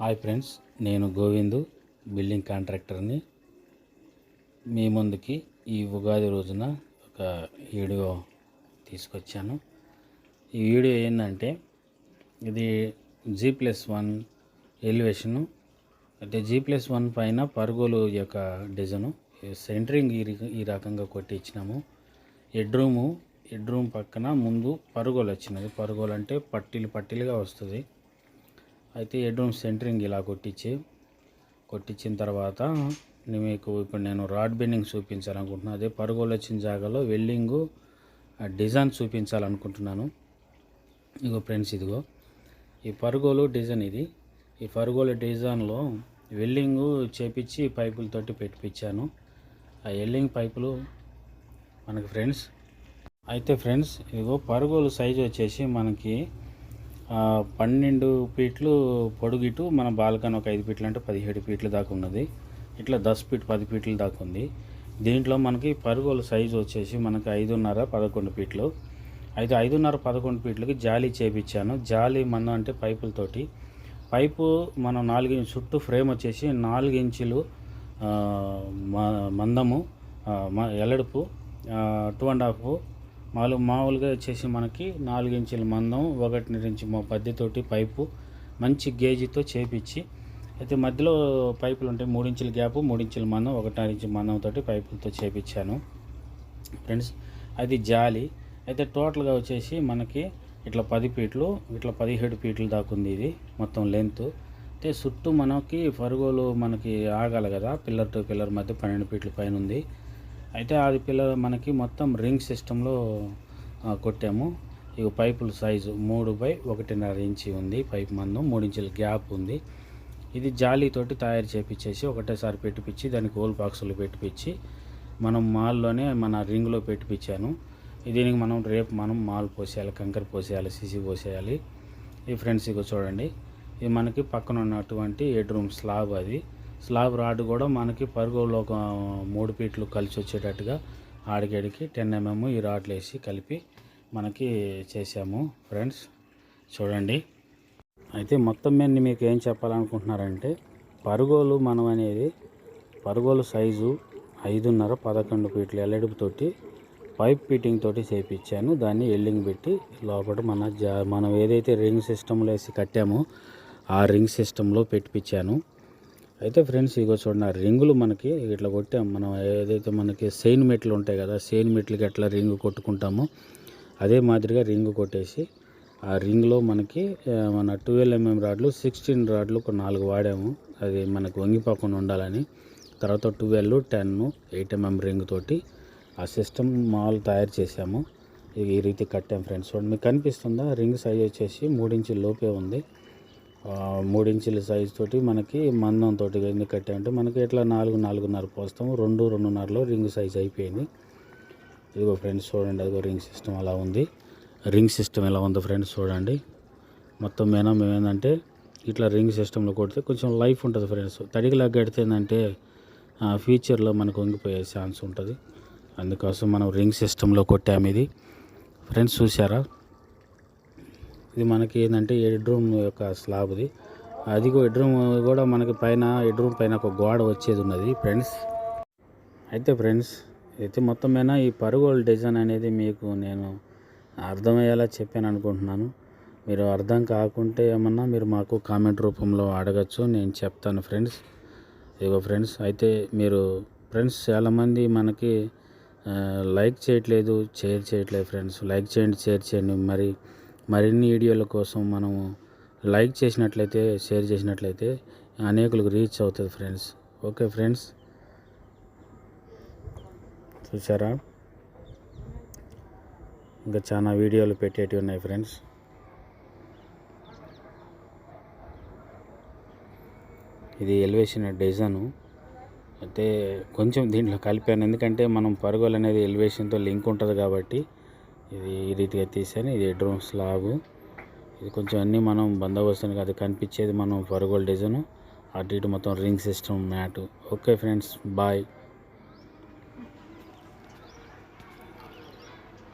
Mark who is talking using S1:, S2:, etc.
S1: Hi friends నేను Govindu building కాంట్రాక్టర్ని. మీ ముందుకి ఈ ఉగాది రోజున ఒక వీడియో తీసుకొచ్చాను. ఈ వీడియో ఏంటంటే ఇది జీ ప్లస్ వన్ ఎలివేషను. అంటే జీ ప్లస్ వన్ పైన పరుగులు యొక్క డిజైను. సెంటరింగ్ ఈ ఈ రకంగా కొట్టి ఇచ్చినాము. హెడ్ రూము హెడ్ రూమ్ పక్కన ముందు పరుగులు వచ్చినది పరుగులు అంటే పట్టీలు పట్టీలుగా వస్తుంది. అయితే హెడ్ రూమ్ సెంటరింగ్ ఇలా కొట్టించి కొట్టించిన తర్వాత నేను మీకు ఇప్పుడు నేను రాడ్ బెండింగ్ చూపించాలనుకుంటున్నాను అదే పరుగులు వచ్చిన జాగాలో వెల్డింగు డిజైన్ చూపించాలనుకుంటున్నాను. ఇగో ఫ్రెండ్స్ ఇదిగో ఈ పరుగులు డిజైన్ ఇది. ఈ పరుగోలు డిజైన్లో వెల్డింగు చేపించి పైపులతోటి పెట్టిపించాను. ఆ వెల్డింగ్ పైపులు మనకి ఫ్రెండ్స్ అయితే ఫ్రెండ్స్ ఇదిగో పరుగులు సైజు వచ్చేసి మనకి పన్నెండు ఫీట్లు పొడుగిటు మన బాల్కన్ ఒక ఐదు ఫీట్లు అంటే పదిహేడు ఫీట్ల దాకా ఉన్నది. ఇట్లా దస్ ఫీట్ పది ఫీట్ల దాకా ఉంది. దీంట్లో మనకి పరుగుల సైజు వచ్చేసి మనకి ఐదున్నర పదకొండు ఫీట్లు. అయితే ఐదున్నర పదకొండు ఫీట్లకి జాలి చేపించాను జాలి మందం అంటే పైపులతోటి పైపు మనం నాలుగు చుట్టూ ఫ్రేమ్ వచ్చేసి నాలుగు ఇంచులు మ- మందము ఎల్లడుపు టూ అండ్ హాఫ్ మామూలు మామూలుగా వచ్చేసి మనకి నాలుగు ఇంచుల మందం ఒకటిన్నర నుంచి మా పద్దెతోటి పైపు మంచి గేజీతో చేపించి అయితే మధ్యలో పైపులు ఉంటాయి మూడు ఇంచుల గ్యాప్ మూడు ఇంచుల మందం ఒకటిన్నర ఇంచు మందంతో పైపులతో చేపించాను ఫ్రెండ్స్ అది జాలి. అయితే టోటల్గా వచ్చేసి మనకి ఇట్లా పది ఫీట్లు ఇట్లా పదిహేడు ఫీట్లు దాకా ఉంది ఇది మొత్తం లెంత్. అయితే చుట్టూ మనకి పరుగులు మనకి ఆగాలి కదా పిల్లర్ టు పిల్లర్ మధ్య పన్నెండు ఫీట్ల పైన ఉంది. అయితే అది పిల్లలు మనకి మొత్తం రింగ్ సిస్టంలో కొట్టాము. ఇక పైపుల సైజు మూడు బై ఒకటిన్నర ఇంచి ఉంది పైప్ మందం మూడించుల గ్యాప్ ఉంది. ఇది జాలీతోటి తయారు చేపించేసి ఒకటేసారి పెట్టిపిచ్చి దానికి హోల్ బాక్సులు పెట్టిపిచ్చి మనం మాల్లోనే మన రింగ్లో పెట్టిపించాను దీనికి మనం రేపు మనం మాల్ పోసేయాలి కంకర పోసేయాలి సిసి పోసేయాలి. ఈ ఫ్రెండ్స్ ఇక చూడండి ఇది మనకి పక్కన ఉన్నటువంటి హెడ్ రూమ్ స్లాబ్ అది. స్లాబ్ రాడ్ కూడా మనకి పరుగులో ఒక మూడు ఫీట్లు కలిసి వచ్చేటట్టుగా ఆడికేడికి టెన్ ఎంఎం ఈ రాడ్లు వేసి కలిపి మనకి చేసాము ఫ్రెండ్స్. చూడండి. అయితే మొత్తం మీద మీకు ఏం చెప్పాలనుకుంటున్నారంటే పరుగులు మనం అనేది పరుగులు సైజు ఐదున్నర పదకొండు ఫీట్లు ఎల్లడుపుతోటి పైప్ ఫిట్టింగ్ తోటి చేయించాను దాన్ని ఎల్లింగ్ పెట్టి లోపల మన జా మనం ఏదైతే రింగ్ సిస్టంలో వేసి కట్టామో ఆ రింగ్ సిస్టంలో పెట్టిపించాను. అయితే ఫ్రెండ్స్ ఇగో చూడండి ఆ రింగులు మనకి ఇట్లా కొట్టాం. మనం ఏదైతే మనకి సెయిన్ మెట్లు ఉంటాయి కదా సెయిన్ మెట్లకి ఎట్లా రింగు కొట్టుకుంటామో అదే మాదిరిగా రింగు కొట్టేసి ఆ రింగ్లో మనకి మన ట్వెల్వ్ ఎంఎం రాడ్లు సిక్స్టీన్ రాడ్లు ఒక నాలుగు వాడాము. అది మనకు వంగిపోకుండా ఉండాలని. తర్వాత twelve ten eight MM ring తోటి ఆ సిస్టమ్ మాల్ తయారు చేసాము ఇది ఈ రీతి కట్టాం ఫ్రెండ్స్. చూడండి మీకు కనిపిస్తుందా? రింగ్ సైజ్ వచ్చేసి మూడించి లోపే ఉంది. మూడించుల సైజ్ తోటి మనకి మందం తోటి ఎందుకు కట్టామంటే మనకి ఇట్లా నాలుగు నాలుగున్నర పోస్తాము రెండు రెండున్నరలో రింగ్ సైజ్ అయిపోయింది. ఇదిగో ఫ్రెండ్స్ చూడండి. అదిగో రింగ్ సిస్టమ్ అలా ఉంది. రింగ్ సిస్టమ్ ఎలా ఉందో ఫ్రెండ్స్ చూడండి. మొత్తం మీద మేము ఏంటంటే ఇట్లా రింగ్ సిస్టంలో కొడితే కొంచెం లైఫ్ ఉంటుంది ఫ్రెండ్స్ తడిగిలా కడితే ఏంటంటే ఫ్యూచర్లో మనకు వంగిపోయే ఛాన్స్ ఉంటుంది. అందుకోసం మనం రింగ్ సిస్టంలో కొట్టాము ఇది. ఫ్రెండ్స్ చూసారా ఇది మనకి ఏంటంటే హెడ్ రూమ్ యొక్క స్లాబ్ది. అది హెడ్ కూడా మనకి పైన హెడ్ రూమ్ పైన ఒక గోడ వచ్చేది ఉన్నది ఫ్రెండ్స్. అయితే ఫ్రెండ్స్ అయితే మొత్తం మీద ఈ పరుగుల డిజైన్ అనేది మీకు నేను అర్థమయ్యేలా చెప్పాను అనుకుంటున్నాను. మీరు అర్థం కాకుంటే ఏమన్నా మీరు మాకు కామెంట్ రూపంలో అడగచ్చు నేను చెప్తాను ఫ్రెండ్స్. ఇదిగో ఫ్రెండ్స్ అయితే మీరు ఫ్రెండ్స్ చాలామంది మనకి లైక్ చేయట్లేదు షేర్ చేయట్లేదు ఫ్రెండ్స్. లైక్ చేయండి షేర్ చేయండి. మరి మరిన్ని వీడియోల కోసం మనము లైక్ చేసినట్లయితే షేర్ చేసినట్లయితే అనేకులకు రీచ్ అవుతుంది ఫ్రెండ్స్ ఓకే ఫ్రెండ్స్ చూసారా ఇంకా చాలా వీడియోలు పెట్టేటివి ఉన్నాయి ఫ్రెండ్స్ ఇది ఎలివేషన్ డిజైను అయితే కొంచెం దీంట్లో కలిపాను. ఎందుకంటే మనం పరుగులు అనేది ఎలివేషన్తో లింక్ ఉంటుంది కాబట్టి ఇది ఈ రీతిగా తీసాను ఇది డ్రోన్ స్లాబ్. ఇది కొంచెం అన్నీ మనం బందోబస్తునికి అది కనిపించేది మనం పరుగుల డిజైన్. అటు ఇటు మొత్తం ring system mat. Okay friends bye.